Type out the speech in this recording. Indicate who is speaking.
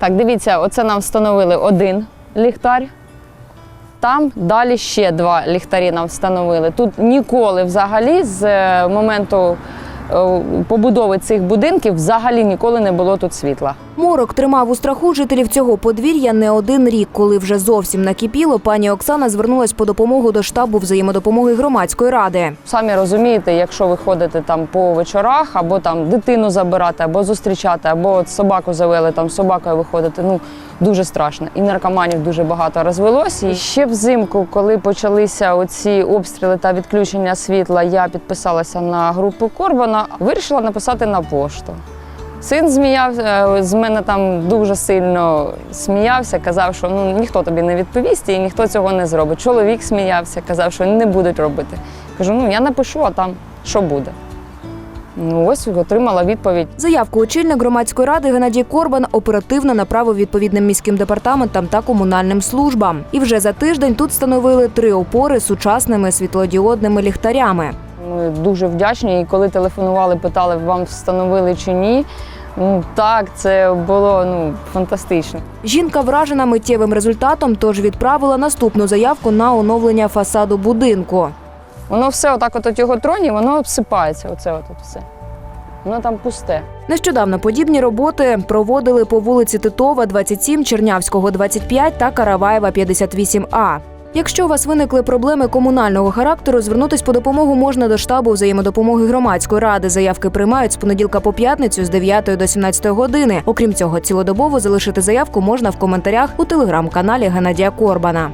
Speaker 1: Так, дивіться, оце нам встановили один ліхтар. Там далі ще два ліхтарі нам встановили. Тут ніколи взагалі з е, моменту е, побудови цих будинків взагалі ніколи не було тут світла.
Speaker 2: Морок тримав у страху жителів цього подвір'я не один рік. Коли вже зовсім накипіло, пані Оксана звернулась по допомогу до штабу взаємодопомоги громадської ради.
Speaker 1: Самі розумієте, якщо ви ходите там по вечорах, або там дитину забирати, або зустрічати, або от собаку завели, там собакою виходити, ну дуже страшно. І наркоманів дуже багато розвелось. І ще взимку, коли почалися оці обстріли та відключення світла, я підписалася на групу Корбана, вирішила написати на пошту. Син зміявся з мене там дуже сильно сміявся, казав, що ну ніхто тобі не відповість і ніхто цього не зробить. Чоловік сміявся, казав, що не будуть робити. Кажу, ну я напишу, а там що буде. Ну ось отримала відповідь.
Speaker 2: Заявку очільник громадської ради Геннадій Корбан оперативно направив відповідним міським департаментам та комунальним службам. І вже за тиждень тут встановили три опори з сучасними світлодіодними ліхтарями.
Speaker 1: Дуже вдячні. І коли телефонували, питали, вам встановили чи ні. Ну так, це було ну фантастично.
Speaker 2: Жінка вражена миттєвим результатом, тож відправила наступну заявку на оновлення фасаду будинку.
Speaker 1: Воно все отак, от його троні, воно обсипається. Оце от все. Воно там пусте.
Speaker 2: Нещодавно подібні роботи проводили по вулиці Титова, 27, Чернявського, 25 та Караваєва, 58А. Якщо у вас виникли проблеми комунального характеру, звернутись по допомогу можна до штабу взаємодопомоги громадської ради. Заявки приймають з понеділка по п'ятницю з 9 до 17 години. Окрім цього, цілодобово залишити заявку можна в коментарях у телеграм-каналі Геннадія Корбана.